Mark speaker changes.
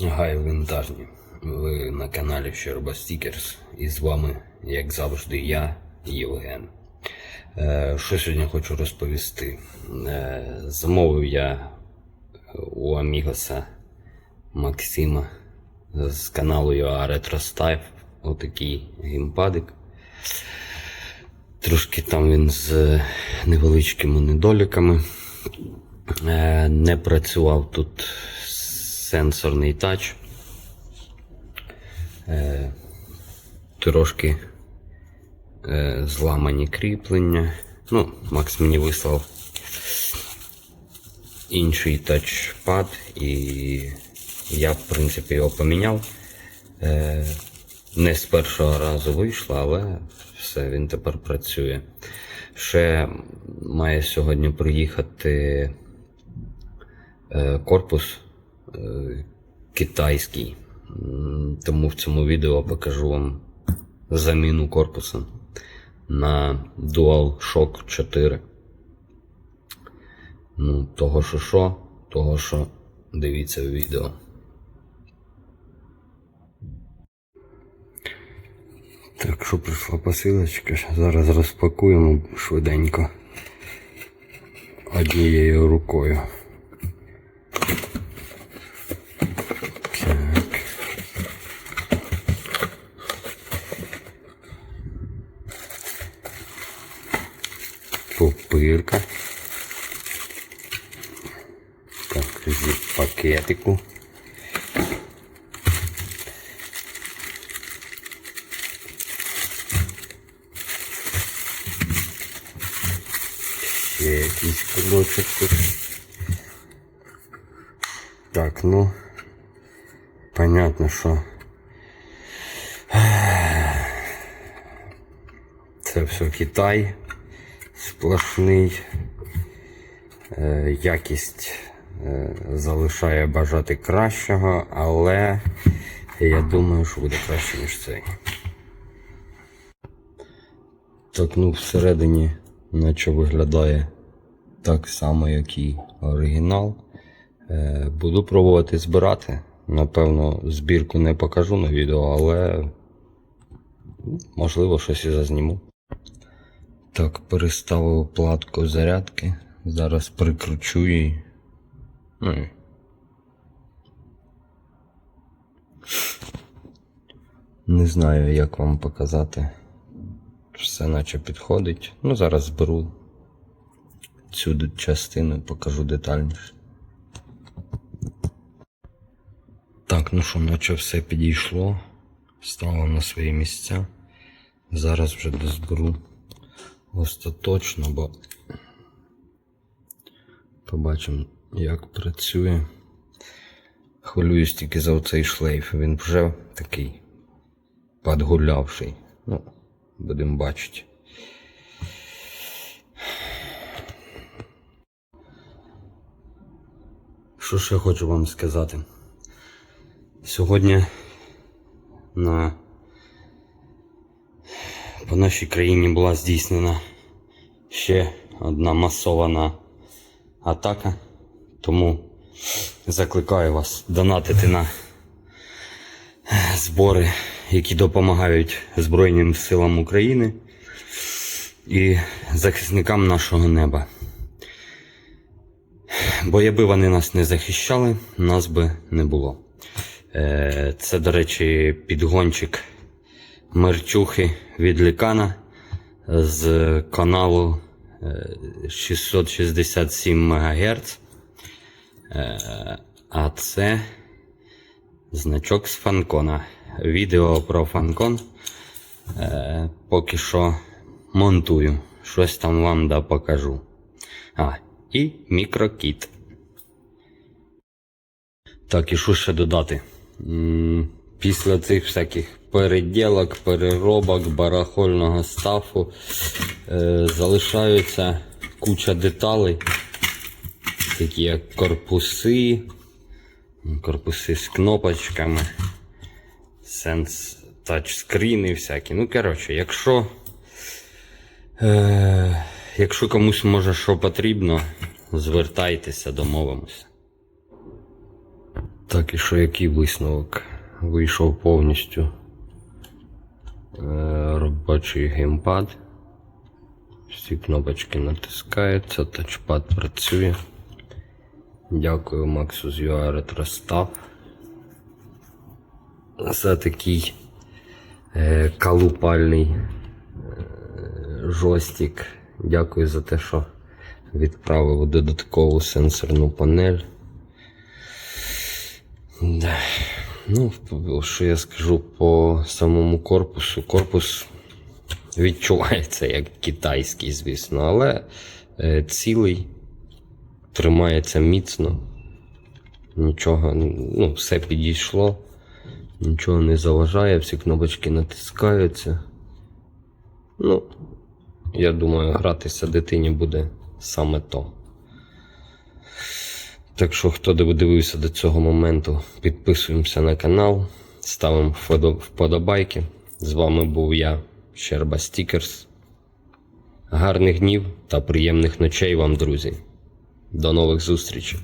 Speaker 1: Гай вінтажні. Ви на каналі Щерба Стікерс. І з вами, як завжди, я, Євген. Е, що сьогодні хочу розповісти? Е, замовив я у Амігоса Максима з каналу UA Retro отакий геймпадик. Трошки там він з невеличкими недоліками. Е, Не працював тут сенсорний тач. Е, Трошки е, зламані кріплення. Ну, Макс мені вислав інший тачпад, і я, в принципі, його поміняв. Е, Не з першого разу вийшло, але все, він тепер працює. Ще має сьогодні приїхати е, корпус китайський. Тому в цьому відео покажу вам заміну корпусу на DualShock 4. Ну, того що що, того що дивіться в відео. Так, що прийшла посилочка, зараз розпакуємо швиденько однією рукою. Пупирка. Так, з пакетику. Ще якийсь. Так, ну. Понятно, що. Це все Китай сплошний. Е, Якість е, залишає бажати кращого, але я думаю, що буде краще, ніж цей. Так, ну всередині, наче виглядає так само, як і оригінал. Е, Буду пробувати збирати. Напевно, збірку не покажу на відео, але ну, можливо щось і зазніму. Так, переставив платку зарядки. Зараз прикручу її. Ну, і Не знаю, як вам показати. Все наче підходить. Ну, зараз зберу цю частину, покажу детальніше. Так, ну що, наче все підійшло. Стало на свої місця. Зараз вже дозберу остаточно, бо побачимо, як працює. Хвилююсь тільки за оцей шлейф. Він вже такий подгулявший. Ну, будемо бачити. Що ще хочу вам сказати? Сьогодні на по нашій країні була здійснена ще одна масована атака. Тому закликаю вас донатити на збори, які допомагають Збройним силам України і захисникам нашого неба. Бо якби вони нас не захищали, нас би не було. Е, Це, до речі, підгончик мерчухи від Лікана з каналу е, 667 МГц. Е, А це значок з фанкона. Відео про фанкон. Е, Поки що монтую. Щось там вам да покажу. А, і мікрокіт. Так, і що ще додати? Після цих всяких переділок, переробок, барахольного стафу е, залишаються куча деталей, такі як корпуси, корпуси з кнопочками, сенс тачскріни всякі. Ну, коротше, якщо, е, якщо комусь може що потрібно, звертайтеся, домовимося. Так, і що який висновок? Вийшов повністю е, робочий геймпад. Всі кнопочки натискаються, тачпад працює. Дякую Максу з UA Retrostab за такий е, калупальний е, жостик. Дякую за те, що відправив додаткову сенсорну панель. Да. Ну, що я скажу по самому корпусу. Корпус відчувається як китайський, звісно, але е, цілий, тримається міцно. Нічого, ну, все підійшло, нічого не заважає, всі кнопочки натискаються. Ну, я думаю, гратися дитині буде саме то. Так що, хто дивився до цього моменту, підписуємося на канал, ставимо вподобайки. З вами був я, Щерба Стікерс. Гарних днів та приємних ночей вам, друзі. До нових зустрічей!